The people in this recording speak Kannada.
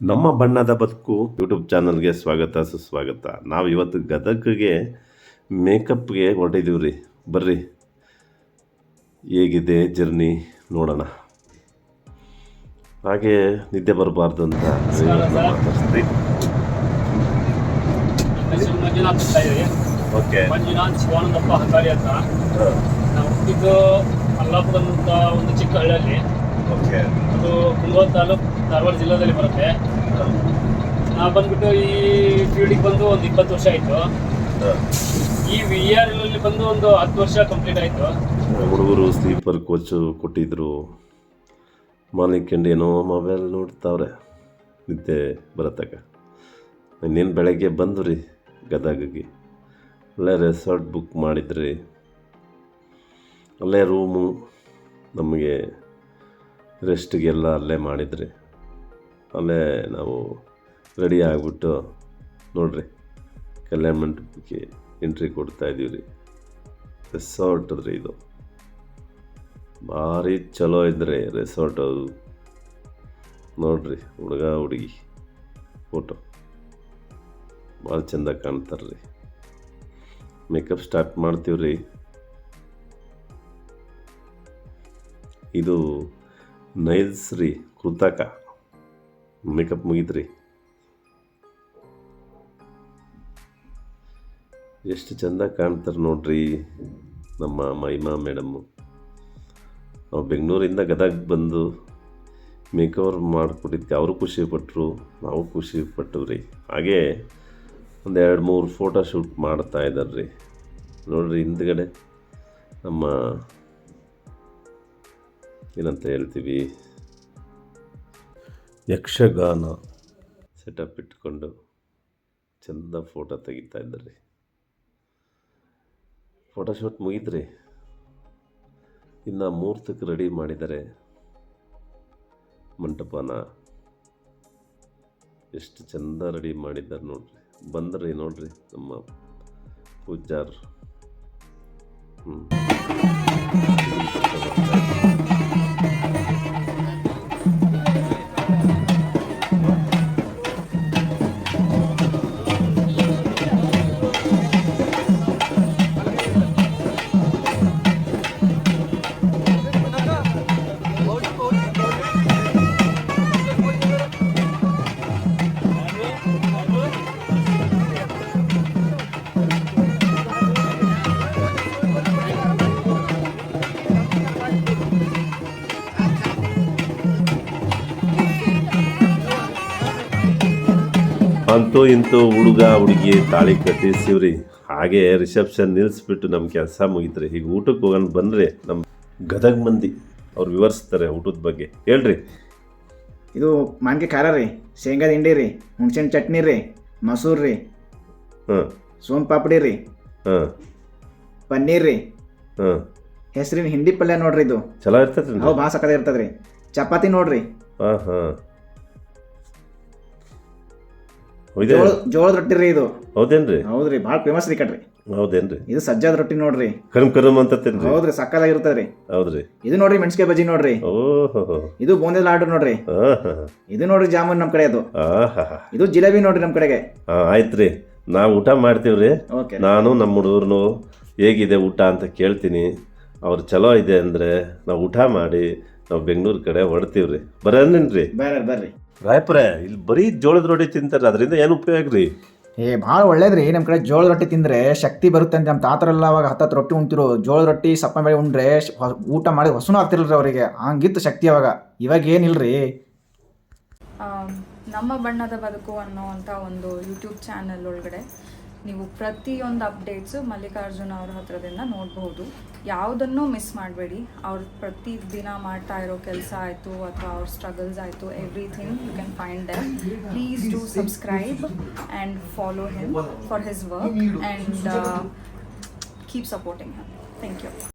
ನಮ್ಮ ಬಣ್ಣದ ಬದುಕು ಯೂಟ್ಯೂಬ್ ಚಾನಲ್ಗೆ ಸ್ವಾಗತ, ಸುಸ್ವಾಗತ. ನಾವು ಇವತ್ತು ಗದಗಿಗೆ ಮೇಕಪ್ಗೆ ಹೊರಟಿದ್ದೀವಿ ರೀ. ಬರ್ರಿ. ಹೇಗಿದೆ ಜರ್ನಿ ನೋಡೋಣ. ಹಾಗೆ ನಿದ್ದೆ ಬರಬಾರ್ದು ಅಂತ ಮಾತಾಡ್ತೀವಿ ಓಕೆ. ಮಂಜುನಾಥ್ ಶಿವಾನಂದಪ್ಪ ಹಂಗಾರಿ ಅಂತ. ನಾವು ಹುಟ್ಟಿದ್ದು ಅಲ್ಲಾಪುರ ಒಂದು ಚಿಕ್ಕ ಹಳ್ಳಿಯಲ್ಲಿ. ಓಕೆ. ಅದು ಕುಂದಗೋಳ ತಾಲೂಕು ಧಾರವಾಡ ಜಿಲ್ಲೆಯಲ್ಲಿ ಬರುತ್ತೆ. ನಾವು ಬಂದ್ಬಿಟ್ಟು ಈ ಫೀಲ್ಡಿಗೆ ಬಂದು ಒಂದು ಇಪ್ಪತ್ತು ವರ್ಷ ಆಯಿತು. ಈ ವಿ ಆರ್ ಅಲ್ಲಿ ಬಂದು ಒಂದು ಹತ್ತು ವರ್ಷ ಕಂಪ್ಲೀಟ್ ಆಯಿತು. ಹುಡುಗರು ಸ್ಲೀಪರ್ ಕೋಚು ಕೊಟ್ಟಿದ್ರು. ಮಾಲಿಕೊಂಡು ಏನೋ ಮೊಬೈಲ್ ನೋಡ್ತಾವ್ರೆ. ನಿದ್ದೆ ಬರತ್ತಕ ಇನ್ನೇನು ಬೆಳಗ್ಗೆ ಬಂದು ರೀ ಗದಗಿಗೆ ಅಲ್ಲೇ ರೆಸಾರ್ಟ್ ಬುಕ್ ಮಾಡಿದ್ರಿ. ಅಲ್ಲೇ ರೂಮು ನಮಗೆ ರೆಸ್ಟಿಗೆಲ್ಲ ಅಲ್ಲೇ ಮಾಡಿದ್ರಿ ಅಲ್ಲೇ ನಾವು ರೆಡಿ ಆಗಿಬಿಟ್ಟು ನೋಡ್ರಿ ಕಲ್ಯಾಣ ಮಂಟಪಕ್ಕೆ ಎಂಟ್ರಿ ಕೊಡ್ತಾ ಇದೀವಿ ರೀ. ರೆಸಾರ್ಟ್ ರೀ ಇದು. ಭಾರಿ ಚಲೋ ಇದ್ರೆ ರೆಸಾರ್ಟ್ ಅದು. ನೋಡ್ರಿ, ಹುಡುಗ, ಹುಡುಗಿ ಫೋಟೋ ಭಾಳ ಚಂದ ಕಾಣ್ತಾರೆ ರೀ ಮೇಕಪ್ ಸ್ಟಾರ್ಟ್ ಮಾಡ್ತೀವ್ರಿ. ಇದು ನೈಲ್ಸ್ ರೀ ಕೃತಕ. ಮೇಕಪ್ ಮುಗೀತ್ರಿ. ಎಷ್ಟು ಚಂದ ಕಾಣ್ತಾರೆ ನೋಡ್ರಿ ನಮ್ಮ ಮಹಿಮಾ ಮೇಡಮ್ಮು ಅವ್ರು ಬೆಂಗಳೂರಿಂದ ಗದಗ ಬಂದು ಮೇಕವರ್ ಮಾಡಿಕೊಟ್ಟಿದ್ದಕ್ಕೆ ಅವರು ಖುಷಿ ಪಟ್ಟರು ನಾವು ಖುಷಿ ಪಟ್ಟು ರೀ ಹಾಗೇ ಒಂದು ಎರಡು ಮೂರು ಫೋಟೋ ಶೂಟ್ ಮಾಡ್ತಾ ಇದ್ದಾರೆ ರೀ ನೋಡ್ರಿ ಹಿಂದ್ಗಡೆ ನಮ್ಮ ಏನಂತ ಹೇಳ್ತೀವಿ? ಯಕ್ಷಗಾನ. ಸೆಟಪ್ ಇಟ್ಕೊಂಡು ಚಂದ ಫೋಟೋ ತೆಗಿತಾ ಇದ್ದಾರೆ. ಫೋಟೋಶೂಟ್ ಮುಗಿದ್ರಿ ಇನ್ನು ಮೂರ್ತಕ್ಕೆ ರೆಡಿ ಮಾಡಿದ್ದಾರೆ ಮಂಟಪನ ಎಷ್ಟು ಚಂದ ರೆಡಿ ಮಾಡಿದ್ದಾರೆ ನೋಡ್ರಿ. ಬಂದ್ರಿ ನೋಡ್ರಿ ನಮ್ಮ ಪೂಜಾರ್. ಹ್ಞೂ ಅಂತೂ ಇಂತೂ ಹುಡುಗ ಹುಡುಗಿ ತಾಳಿ ಕಟ್ಟಿಸಿವ್ರಿ. ಹಾಗೆ ರಿಸೆಪ್ಷನ್ ನಿಲ್ಲಿಸ್ಬಿಟ್ಟು ನಮ್ಮ ಕೆಲಸ ಮುಗಿತ್ರಿ. ಈಗ ಊಟಕ್ಕೆ ಹೋಗೋಣ ಬಂದರೆ ನಮ್ಮ ಗದಗ ಮಂದಿ ಅವ್ರು ವಿವರಿಸ್ತಾರೆ ಊಟದ ಬಗ್ಗೆ. ಹೇಳ್ರಿ. ಇದು ಮಾನ್ಕೆ ಖಾರ ರೀ. ಶೇಂಗಾದ ಹಿಂಡಿ ರೀ. ಹುಣ್ಸಿನ ಚಟ್ನಿ ರೀ. ಮಸೂರು ರೀ. ಹಾಂ. ಸೋನ್ ಪಾಪಡಿ ರೀ. ಹಾಂ. ಪನ್ನೀರ್ ರೀ. ಹಾಂ. ಹೆಸರಿನ ಹಿಂಡಿ ಪಲ್ಯ ನೋಡ್ರಿ ಇದು. ಚಲೋ ಇರ್ತೈತ್ರಿ. ಹೌದು ಭಾಳ ಸಕ್ಕದ ಇರ್ತದ್ರಿ. ಚಪಾತಿ ನೋಡ್ರಿ. ಹಾಂ ಹಾಂ. ಜೋಳದ ರೊಟ್ಟಿ ರೀ ಇದು. ಹೌದೇನ್ರಿ? ಹೌದ್ರಿ ಭಾಳ ಫೇಮಸ್ ರೀ ಕಟ್ರಿ ಹೌದೇನ್ರಿ? ಇದು ಸಜ್ಜಾದ ರೊಟ್ಟಿ ನೋಡ್ರಿ. ಕರಮ್ ಕರಮ್ ಅಂತ ಹೌದ್ರಿ ಸಕ್ಕದಾಗಿರ್ತದ್ರಿ ಹೌದ್ರಿ. ಇದು ನೋಡ್ರಿ ಮೆಣಸಿಕಾಯಿ ಬಜ್ಜಿ ನೋಡ್ರಿ. ಓಹೋ. ಇದು ಬೂಂದಿ ಲಾಡು ನೋಡ್ರಿ. ಇದು ನೋಡ್ರಿ ಜಾಮೂನ್ ನಮ್ಮ ಕಡೆ ಅದು. ಇದು ಜಿಲೇಬಿ ನೋಡ್ರಿ ನಮ್ಮ ಕಡೆಗೆ. ಹಾಂ ಆಯ್ತು ರೀ ನಾವು ಊಟ ಮಾಡ್ತೀವ್ರಿ. ಓಕೆ. ನಾನು ನಮ್ಮ ಹುಡುಗರು ಹೇಗಿದೆ ಊಟ ಅಂತ ಕೇಳ್ತೀನಿ. ಅವ್ರು ಚಲೋ ಇದೆ ಅಂದ್ರೆ ನಾವು ಊಟ ಮಾಡಿ ನಾವು ಬೆಂಗಳೂರು ಕಡೆ ಹೊಡ್ತೀವಿ ರೀ. ಬರೇನ್ರಿ ಬರ್ರಿ ಬರ್ರಿ. ರಾಯಪುರ ಇಲ್ಲಿ ಬರೀ ಜೋಳದ ರೊಟ್ಟಿ ತಿಂತಾರೆ ಅದರಿಂದ ಏನು ಉಪಯೋಗ ರೀ? ಏ ಭಾಳ ಒಳ್ಳೇದ್ರಿ. ನಮ್ಮ ಕಡೆ ಜೋಳದ ರೊಟ್ಟಿ ತಿಂದ್ರೆ ಶಕ್ತಿ ಬರುತ್ತೆ ಅಂತ ನಮ್ಮ ತಾತರೆಲ್ಲ ಅವಾಗ ಹತ್ತತ್ತು ರೊಟ್ಟಿ ಉಣ್ತಿರು. ಜೋಳದ ರೊಟ್ಟಿ ಸಪ್ಪ ಬೆಳೆ ಉಂಡ್ರೆ ಶ- ಹೊ- ಊಟ ಮಾಡಿ ಹೊಸನೂ ಆಗ್ತಿರಲ್ರಿ ಅವರಿಗೆ. ಹಂಗಿತ್ತು ಶಕ್ತಿ ಅವಾಗ. ಇವಾಗ ಏನಿಲ್ರಿ ಆಮ್, ನಮ್ಮ ಬಣ್ಣದ ಬದುಕು ಅನ್ನೋವಂಥ ಒಂದು ಯೂಟ್ಯೂಬ್ ಚಾನಲ್ ಒಳಗಡೆ ನೀವು ಪ್ರತಿಯೊಂದು ಅಪ್ಡೇಟ್ಸು ಮಲ್ಲಿಕಾರ್ಜುನ ಅವ್ರ ಹತ್ರದಿಂದ ನೋಡಬಹುದು ಯಾವುದನ್ನು ಮಿಸ್ ಮಾಡಬೇಡಿ. ಅವ್ರು ಪ್ರತಿ ದಿನ ಮಾಡ್ತಾ ಇರೋ ಕೆಲಸ ಆಯಿತು ಅಥವಾ ಅವ್ರ ಸ್ಟ್ರಗಲ್ಸ್ ಆಯಿತು everything you can find them please do subscribe and follow him for his work and keep supporting him thank you